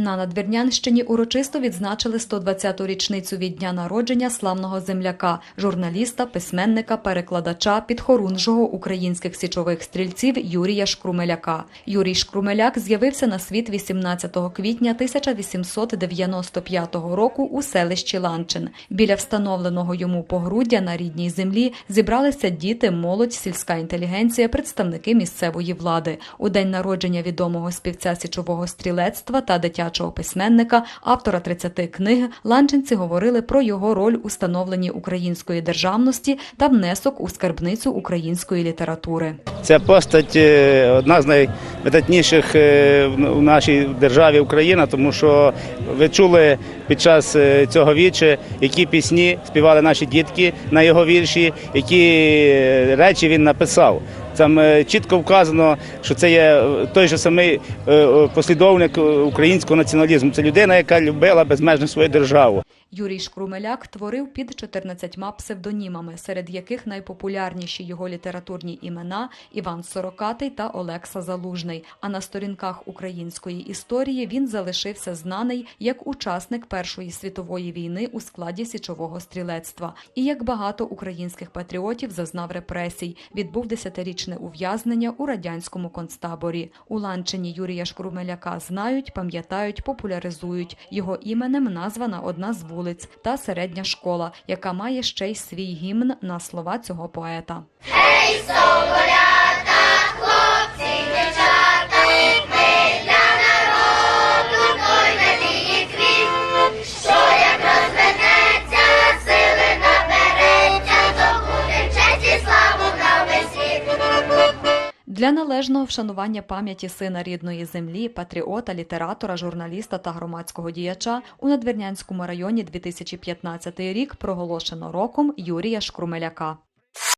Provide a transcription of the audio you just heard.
На Надвірнянщині урочисто відзначили 120-ту річницю від дня народження славного земляка, журналіста, письменника, перекладача, підхорунжого українських січових стрільців Юрія Шкрумеляка. Юрій Шкрумеляк з'явився на світ 18 квітня 1895 року у селищі Ланчин. Біля встановленого йому погруддя на рідній землі зібралися діти, молодь, сільська інтелігенція, представники місцевої влади. У день народження відомого співця січового стрілецтва та дитячого письменника, автора 30 книг, ланчинці говорили про його роль у становленні української державності та внесок у скарбницю української літератури. Ця постать е, одна з найвидатніших е, в нашій державі Україна, тому що ви чули під час е, цього віче, які пісні співали наші дітки на його вірші, які речі він написав. Там е, чітко вказано, що це є е, той же самий е, послідовник українського націоналізму. Це людина, яка любила безмежно свою державу. Юрій Шкрумеляк творив під 14 псевдонімами, серед яких найпопулярніші його літературні імена Іван Сорокатий та Олекса Залужний. А на сторінках української історії він залишився знаний як учасник Першої світової війни у складі січового стрілецтва. І як багато українських патріотів зазнав репресій, відбув десятирічне ув'язнення у радянському концтаборі. У Ланчині Юрія Шкрумеляка знають, пам'ятають, популяризують. Його іменем названа одна з вулиць та середня школа, яка має ще й свій гімн на слова цього поета. Для належного вшанування пам'яті сина рідної землі, патріота, літератора, журналіста та громадського діяча у Надвірнянському районі 2015 рік проголошено роком Юрія Шкрумеляка.